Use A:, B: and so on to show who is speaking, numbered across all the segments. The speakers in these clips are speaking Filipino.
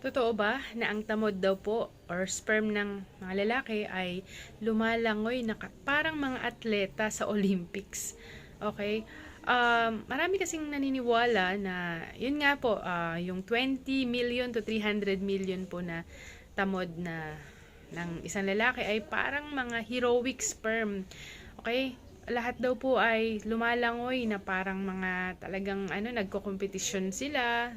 A: Totoo ba na ang tamod daw po or sperm ng mga lalaki ay lumalangoy na parang mga atleta sa Olympics? Okay? Um, marami kasing naniniwala na yun nga po, ah, yung 20 million to 300 million po na tamod na ng isang lalaki ay parang mga heroic sperm. Okay? Lahat daw po ay lumalangoy na parang mga talagang ano nagko-competition sila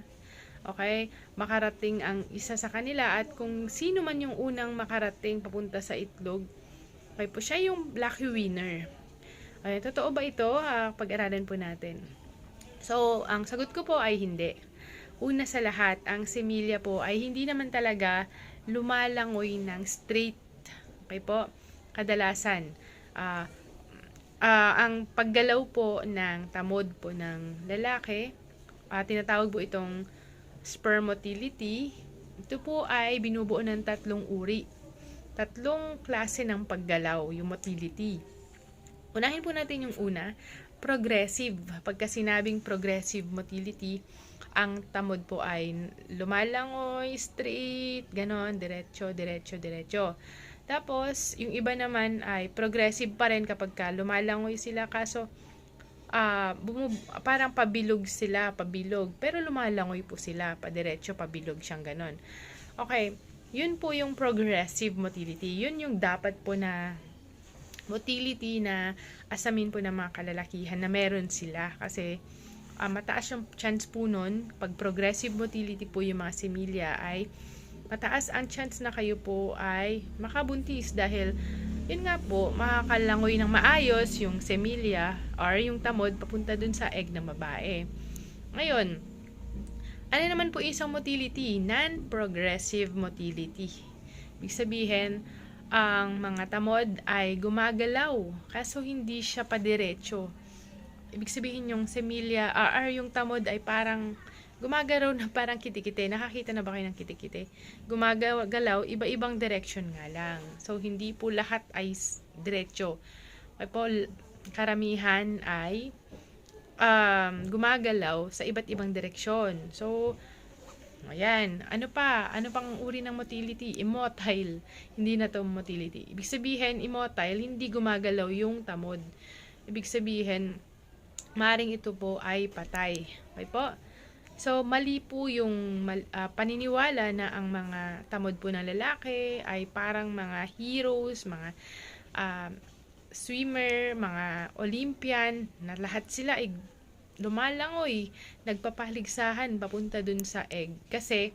A: Okay? Makarating ang isa sa kanila at kung sino man yung unang makarating papunta sa itlog, okay po siya yung lucky winner. Okay, totoo ba ito? Ah, pag-aralan po natin. So, ang sagot ko po ay hindi. Una sa lahat, ang semilya po ay hindi naman talaga lumalangoy ng straight. Okay po? Kadalasan. Ah, ah, ang paggalaw po ng tamod po ng lalaki, ah, tinatawag po itong sperm motility, ito po ay binubuo ng tatlong uri. Tatlong klase ng paggalaw, yung motility. Unahin po natin yung una, progressive. Pagka sinabing progressive motility, ang tamod po ay lumalangoy, straight, ganon, diretso, diretso, diretso. Tapos, yung iba naman ay progressive pa rin kapag ka lumalangoy sila kaso ah bumu- parang pabilog sila, pabilog. Pero lumalangoy po sila, padiretso, pabilog siyang ganon. Okay, yun po yung progressive motility. Yun yung dapat po na motility na asamin po ng mga kalalakihan na meron sila. Kasi ah, mataas yung chance po nun, pag progressive motility po yung mga similya ay mataas ang chance na kayo po ay makabuntis dahil yun nga po, makakalangoy ng maayos yung semilya or yung tamod papunta dun sa egg ng babae. Ngayon, ano naman po isang motility? Non-progressive motility. Ibig sabihin, ang mga tamod ay gumagalaw kaso hindi siya padiretso. Ibig sabihin yung semilya ah, or yung tamod ay parang gumagalaw na parang kitikite. Nakakita na ba kayo ng kitikite? Gumagalaw, iba-ibang direction nga lang. So, hindi po lahat ay diretso. Okay po, karamihan ay um, gumagalaw sa iba't ibang direksyon. So, ayan. Ano pa? Ano pang uri ng motility? Immotile. Hindi na to motility. Ibig sabihin, immotile, hindi gumagalaw yung tamod. Ibig sabihin, maring ito po ay patay. Okay po? So, mali po yung ah, paniniwala na ang mga tamod po ng lalaki ay parang mga heroes, mga ah, swimmer, mga Olympian, na lahat sila ay lumalangoy, nagpapaligsahan papunta dun sa egg. Kasi,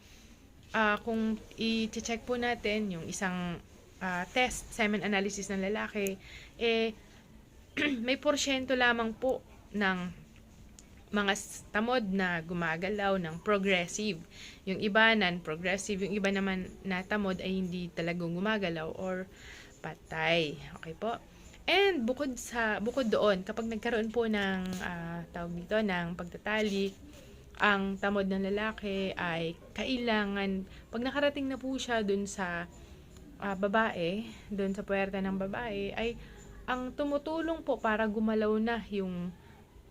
A: ah, kung i-check po natin yung isang ah, test, semen analysis ng lalaki, eh, may porsyento lamang po ng mga tamod na gumagalaw ng progressive. Yung iba non-progressive, yung iba naman na tamod ay hindi talagang gumagalaw or patay. Okay po? And bukod sa bukod doon, kapag nagkaroon po ng ah, tawag dito ng pagtatali, ang tamod ng lalaki ay kailangan pag nakarating na po siya dun sa ah, babae, dun sa puwerta ng babae ay ang tumutulong po para gumalaw na yung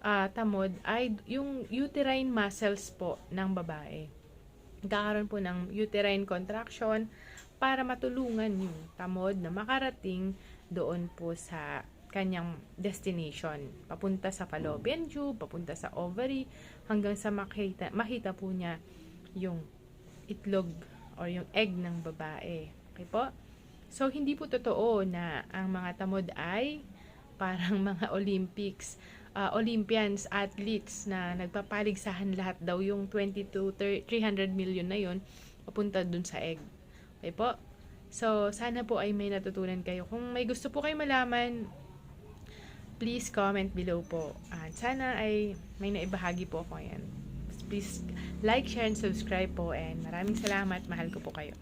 A: ah, tamod ay yung uterine muscles po ng babae. Nagkakaroon po ng uterine contraction para matulungan yung tamod na makarating doon po sa kanyang destination. Papunta sa fallopian tube, papunta sa ovary, hanggang sa makita, makita po niya yung itlog or yung egg ng babae. Okay po? So, hindi po totoo na ang mga tamod ay parang mga Olympics, uh, Olympians, athletes na nagpapaligsahan lahat daw yung 20 to 30 300 million na yon papunta dun sa egg. Okay po? So, sana po ay may natutunan kayo. Kung may gusto po kayo malaman, please comment below po. At sana ay may naibahagi po ako yan. Please like, share, and subscribe po. And maraming salamat. Mahal ko po kayo.